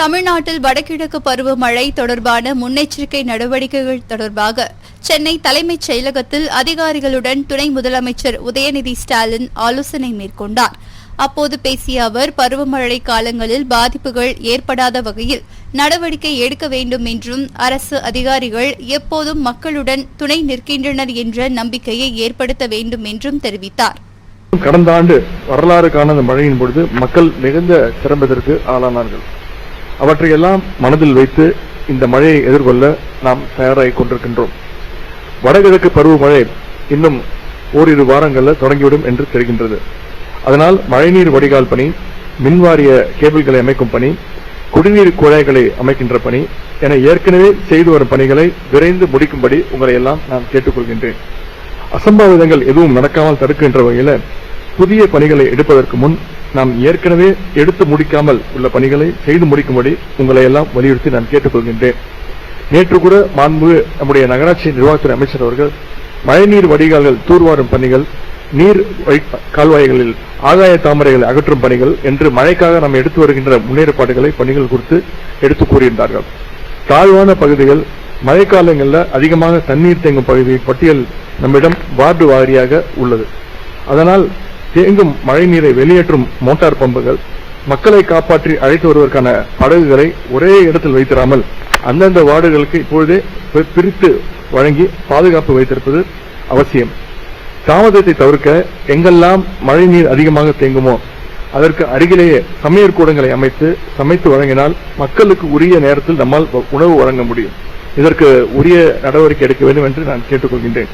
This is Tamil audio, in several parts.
தமிழ்நாட்டில் வடகிழக்கு பருவமழை தொடர்பான முன்னெச்சரிக்கை நடவடிக்கைகள் தொடர்பாக சென்னை தலைமைச் செயலகத்தில் அதிகாரிகளுடன் துணை முதலமைச்சர் உதயநிதி ஸ்டாலின் ஆலோசனை மேற்கொண்டார். அப்போது பேசிய அவர் பருவமழை காலங்களில் பாதிப்புகள் ஏற்படாத வகையில் நடவடிக்கை எடுக்க வேண்டும் என்றும் அரசு அதிகாரிகள் எப்போதும் மக்களுடன் துணை நிற்கின்றனர் என்ற நம்பிக்கையை ஏற்படுத்த வேண்டும் என்றும் தெரிவித்தார். கடந்த ஆண்டு வரலாறு காண மழையின் பொழுது மக்கள் மிகுந்த சிரமத்திற்கு ஆளானார்கள். அவற்றையெல்லாம் மனதில் வைத்து இந்த மழையை எதிர்கொள்ள நாம் தயாராகி கொண்டிருக்கின்றோம். வடகிழக்கு பருவமழை இன்னும் ஓரிரு வாரங்களில் தொடங்கிவிடும் என்று தெரிகின்றது. அதனால் மழைநீர் வடிகால் பணி மின்வாரிய கேபிள்களை அமைக்கும் பணி குடிநீர் குழாய்களை அமைக்கின்ற பணி என ஏற்கனவே செய்து வரும் பணிகளை விரைந்து முடிக்கும்படி உங்களை எல்லாம் நான் கேட்டுக்கொள்கின்றேன். அசம்பாவிதங்கள் எதுவும் நடக்காமல் தடுக்கின்ற வகையில் புதிய பணிகளை எடுப்பதற்கு முன் நாம் ஏற்கனவே எடுத்து முடிக்காமல் உள்ள பணிகளை செய்து முடிக்கும்படி உங்களை எல்லாம் வலியுறுத்தி நான் கேட்டுக்கொள்கின்றேன். நேற்று கூட மாண்பு நம்முடைய நகராட்சி நிர்வாகத்துறை அமைச்சர் அவர்கள் மழைநீர் வடிகால்கள் தூர்வாரும் பணிகள் நீர் வழி- கால்வாய்களில் ஆகாய தாமரைகளை அகற்றும் பணிகள் என்று மழைக்காக நாம் எடுத்து வருகின்ற முன்னேற்பாடுகளை பணிகள் குறித்து எடுத்து கூறியிருந்தார்கள். தாழ்வான பகுதிகள் மழைக்காலங்களில் அதிகமாக தண்ணீர் தேங்கும் பகுதி பட்டியல் நம்மிடம் வார்டு வாரியாக உள்ளது. அதனால் தேங்கும் மழைநீரை வெளியேற்றும் மோட்டார் பம்புகள் மக்களை காப்பாற்றி அழைத்து வருவதற்கான படகுகளை ஒரே இடத்தில் வைத்திராமல் அந்தந்த வார்டுகளுக்கு இப்பொழுதே பிரித்து வழங்கி பாதுகாப்பு வைத்திருப்பது அவசியம். தாமதத்தை தவிர்க்க எங்கெல்லாம் மழை நீர் அதிகமாக தேங்குமோ அதற்கு அருகிலேயே சமையற் கூடங்களை அமைத்து சமைத்து வழங்கினால் மக்களுக்கு உரிய நேரத்தில் நம்மால் உணவு வழங்க முடியும். இதற்கு உரிய நடவடிக்கை எடுக்க வேண்டும் என்று நான் கேட்டுக்கொள்கின்றேன்.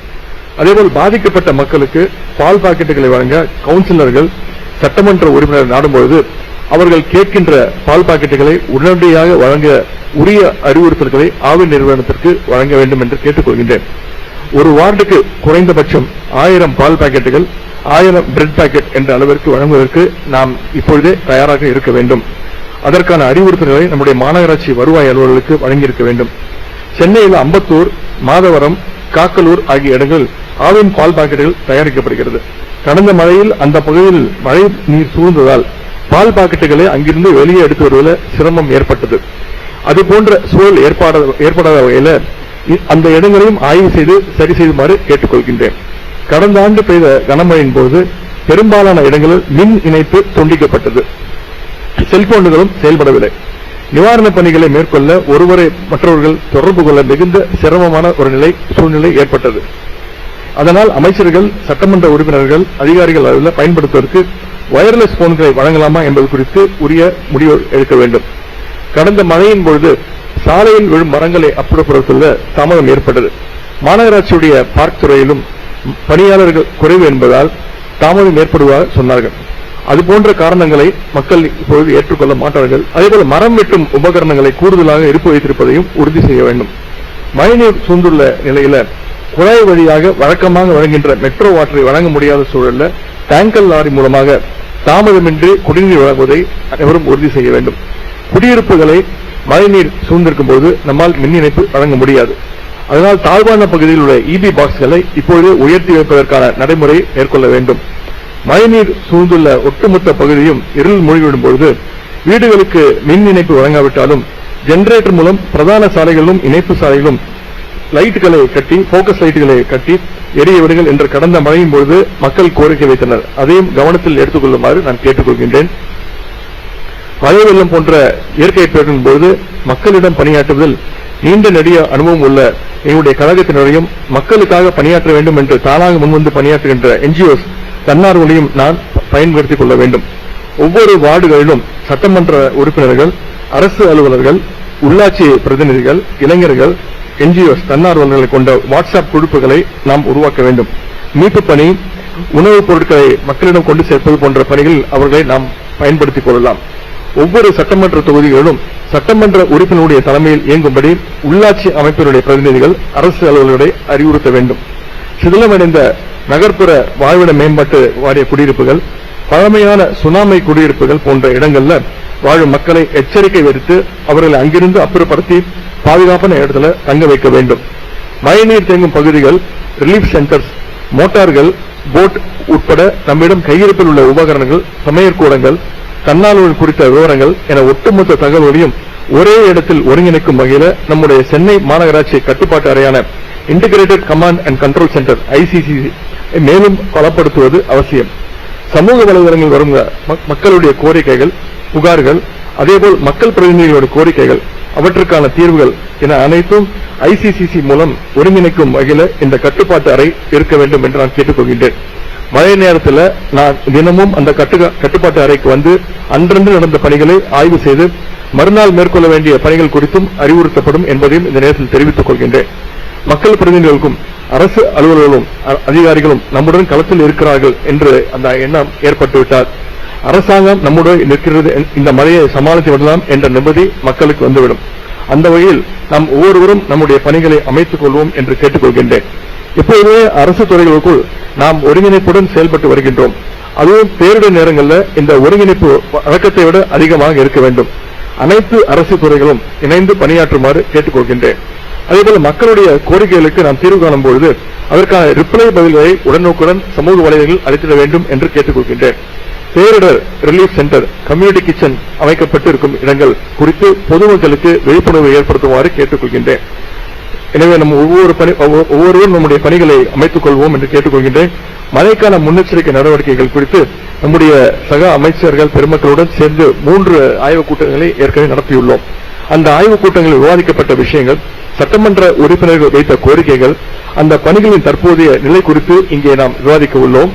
அதேபோல் பாதிக்கப்பட்ட மக்களுக்கு பால் பாக்கெட்டுகளை வழங்க கவுன்சிலர்கள் சட்டமன்ற உறுப்பினர் நாடும்பொழுது அவர்கள் கேட்கின்ற பால் பாக்கெட்டுகளை உடனடியாக வழங்க உரிய அறிவுறுத்தல்களை ஆவின் நிறுவனத்திற்கு வழங்க வேண்டும் என்று கேட்டுக்கொள்கின்றேன். ஒரு வார்டுக்கு குறைந்தபட்சம் ஆயிரம் பால் பாக்கெட்டுகள் ஆயிரம் பிரெட் பாக்கெட் என்ற அளவிற்கு வழங்குவதற்கு நாம் இப்பொழுதே தயாராக இருக்க வேண்டும். அதற்கான அறிவுறுத்தல்களை நம்முடைய மாநகராட்சி வருவாய் அலுவலர்களுக்கு வழங்கியிருக்க வேண்டும். சென்னையில் அம்பத்தூர் மாதவரம் காக்கலூர் ஆகிய இடங்களில் ஆவின் பால் பாக்கெட்டுகள் தயாரிக்கப்படுகிறது. கடந்த மழையில் அந்த பகுதியில் மழை நீர் சூழ்ந்ததால் பால் பாக்கெட்டுகளை அங்கிருந்து வெளியே எடுத்து வருவதில் சிரமம் ஏற்பட்டது. அது போன்ற சூழல் ஏற்படாத ஏற்படாத வகையில அந்த இடங்களையும் ஆய்வு செய்து சரி செய்யுமாறு கேட்டுக்கொள்கின்றேன். கடந்த ஆண்டு பெய்த கனமழையின் போது பெரும்பாலான இடங்களில் மின் இணைப்பு துண்டிக்கப்பட்டது. செல்போன்களும் செயல்படவில்லை. நிவாரணப் பணிகளை மேற்கொள்ள ஒருவரை மற்றவர்கள் தொடர்பு கொள்ள மிகுந்த சிரமமான ஒரு நிலை சூழ்நிலை ஏற்பட்டது. அதனால் அமைச்சர்கள் சட்டமன்ற உறுப்பினர்கள் அதிகாரிகள் அளவில் பயன்படுத்துவதற்கு வயர்லெஸ் போன்களை வழங்கலாமா என்பது குறித்து உரிய முடிவு எடுக்க வேண்டும். கடந்த மழையின் பொழுது சாலையில் விழும் மரங்களை அப்புறப்படுத்த தாமதம் ஏற்பட்டது. மாநகராட்சியுடைய பார்க் துறையிலும் பணியாளர்கள் குறைவு என்பதால் தாமதம் ஏற்படுவதாக சொன்னார்கள். அதுபோன்ற காரணங்களை மக்கள் இப்பொழுது ஏற்றுக்கொள்ள மாட்டார்கள். அதேபோல மரம் வெட்டும் உபகரணங்களை கூடுதலாக இருப்பு வைத்திருப்பதையும் உறுதி செய்ய வேண்டும். மழைநீர் சூழ்ந்துள்ள நிலையில குழாய் வழியாக வழக்கமாக வழங்குகின்ற மெட்ரோ வாட்டரை வழங்க முடியாத சூழல்ல டேங்கர் லாரி மூலமாக தாமதமின்றி குடிநீர் வழங்குவதை அனைவரும் உறுதி செய்ய வேண்டும். குடியிருப்புகளை மழைநீர் சூழ்ந்திருக்கும் போது நம்மால் மின் இணைப்பு வழங்க முடியாது. அதனால் தாழ்வான பகுதியில் உள்ள இபி பாக்ஸ்களை இப்பொழுது உயர்த்தி வைப்பதற்கான நடைமுறை மேற்கொள்ள வேண்டும். மழைநீர் சூழ்ந்துள்ள ஒட்டுமொத்த பகுதியும் இருள் மூழ்கிவிடும் பொழுது வீடுகளுக்கு மின் இணைப்பு வழங்காவிட்டாலும் ஜெனரேட்டர் மூலம் பிரதான சாலைகளிலும் இணைப்பு சாலைகளிலும் லைட்டுகளை கட்டி போக்கஸ் லைட்டுகளை கட்டி எரிய விடுங்கள் என்று கடந்த மழையின் பொழுது மக்கள் கோரிக்கை வைத்தனர். அதையும் கவனத்தில் எடுத்துக்கொள்ளுமாறு நான் கேட்டுக்கொள்கின்றேன். மழை வெள்ளம் போன்ற இயற்கை பேரின் பொழுது மக்களிடம் பணியாற்றுவதில் நீண்ட நெடிய அனுபவம் உள்ள எங்களுடைய கழகத்தினரையும் மக்களுக்காக பணியாற்ற வேண்டும் என்று தானாக முன்வந்து பணியாற்றுகின்ற என்ஜிஓஸ் தன்னார்வலையும் நான் பயன்படுத்திக் கொள்ள வேண்டும். ஒவ்வொரு வார்டுகளிலும் சட்டமன்ற உறுப்பினர்கள் அரசு அலுவலர்கள் உள்ளாட்சி பிரதிநிதிகள் இளைஞர்கள் என்ஜிஓஸ் தன்னார்வலர்களை கொண்ட வாட்ஸ்அப் குழுப்புகளை நாம் உருவாக்க வேண்டும். மீட்பு பணி உணவுப் பொருட்களை மக்களிடம் கொண்டு சேர்ப்பது போன்ற பணிகளில் அவர்களை நாம் பயன்படுத்திக் கொள்ளலாம். ஒவ்வொரு சட்டமன்ற தொகுதிகளிலும் சட்டமன்ற உறுப்பினருடைய தலைமையில் இயங்கும்படி உள்ளாட்சி அமைப்பினுடைய பிரதிநிதிகள் அரசு அலுவலர்களை அறிவுறுத்த வேண்டும். சிதிலமடைந்த நகர்ப்புற வாழ்விட மேம்பாட்டு வாரிய குடியிருப்புகள் பழமையான சுனாமி குடியிருப்புகள் போன்ற இடங்கள்ல வாழும் மக்களை எச்சரிக்கை விடுத்து அவர்களை அங்கிருந்து அப்புறப்படுத்தி பாதுகாப்பான இடத்துல தங்க வைக்க வேண்டும். மழைநீர் தேங்கும் பகுதிகள் ரிலீஃப் சென்டர்ஸ் மோட்டார்கள் போட் உட்பட நம்மிடம் கையிருப்பில் உள்ள உபகரணங்கள் சமையற்கூடங்கள் தன்னார்வல் குறித்த விவரங்கள் என ஒட்டுமொத்த தகவல்களையும் ஒரே இடத்தில் ஒருங்கிணைக்கும் வகையில் நம்முடைய சென்னை மாநகராட்சி கட்டுப்பாட்டு அறையான integrated command and control centre ICC மேலும் பலப்படுத்துவது அவசியம். சமூக வலைதளங்கள் வரும் மக்களுடைய கோரிக்கைகள் புகார்கள் அதேபோல் மக்கள் பிரதிநிதிகளோட கோரிக்கைகள் அவற்றுக்கான தீர்வுகள் என அனைத்தும் ஐசிசிசி மூலம் ஒருங்கிணைக்கும் வகையில் இந்த கட்டுப்பாட்டு அறை இருக்க வேண்டும் என்று நான் கேட்டுக்கொள்கின்றேன். மழை நேரத்தில் நான் தினமும் அந்த கட்டு- கட்டுப்பாட்டு அறைக்கு வந்து அன்றன்று நடந்த பணிகளை ஆய்வு செய்து மறுநாள் மேற்கொள்ள வேண்டிய பணிகள் குறித்தும் அறிவுறுத்தப்படும் என்பதையும் இந்த நேரத்தில் தெரிவித்துக் கொள்கின்றேன். மக்கள் பிரதிநிதிகளுக்கும் அரசு அலுவலர்களும் அ- அதிகாரிகளும் நம்முடன் களத்தில் இருக்கிறார்கள் என்று அந்த எண்ணம் ஏற்பட்டுவிட்டார் அரசாங்கம் நம்முடைய நிற்கிறது இந்த மழையை சமாளித்து விடலாம் என்ற நிம்மதி மக்களுக்கு வந்துவிடும். அந்த வகையில் நாம் ஒவ்வொருவரும் நம்முடைய பணிகளை அமைத்துக் கொள்வோம் என்று கேட்டுக்கொள்கின்றேன். இப்போதே அரசு துறைகளுக்குள் நாம் ஒருங்கிணைப்புடன் செயல்பட்டு வருகின்றோம். அதுவும் பேரிடர் நேரங்களில் இந்த ஒருங்கிணைப்பு வழக்கத்தை விட அதிகமாக இருக்க வேண்டும். அனைத்து அரசு துறைகளும் இணைந்து பணியாற்றுமாறு கேட்டுக்கொள்கின்றேன். அதேபோல மக்களுடைய கோரிக்கைகளுக்கு நாம் தீர்வு காணும் பொழுது அதற்கான ரிப்ளை பதில்களை உடனுக்குடன் சமூக வலைதளங்களில் அளித்திட வேண்டும் என்று கேட்டுக்கொள்கின்றேன். பேரிடர் ரிலீஃப் சென்டர் கம்யூனிட்டி கிச்சன் அமைக்கப்பட்டு இருக்கும் இடங்கள் குறித்து பொதுமக்களுக்கு விழிப்புணர்வு ஏற்படுத்துமாறு கேட்டுக்கொள்கின்றேன். எனவே நம்ம ஒவ்வொரு பணி ஒவ்வொருவரும் நம்முடைய பணிகளை அமைத்துக் கொள்வோம் என்று கேட்டுக்கொள்கின்றேன். மழைக்கான முன்னெச்சரிக்கை நடவடிக்கைகள் குறித்து நம்முடைய சக அமைச்சர்கள் பெருமக்களுடன் சேர்ந்து மூன்று ஆய்வுக் கூட்டங்களை ஏற்கனவே நடத்தியுள்ளோம். அந்த ஆய்வுக் கூட்டங்களில் விவாதிக்கப்பட்ட விஷயங்கள் சட்டமன்ற உறுப்பினர்கள் வைத்த கோரிக்கைகள் அந்த பணிகளின் தற்போதைய நிலை குறித்து இங்கே நாம் விவாதிக்க உள்ளோம்.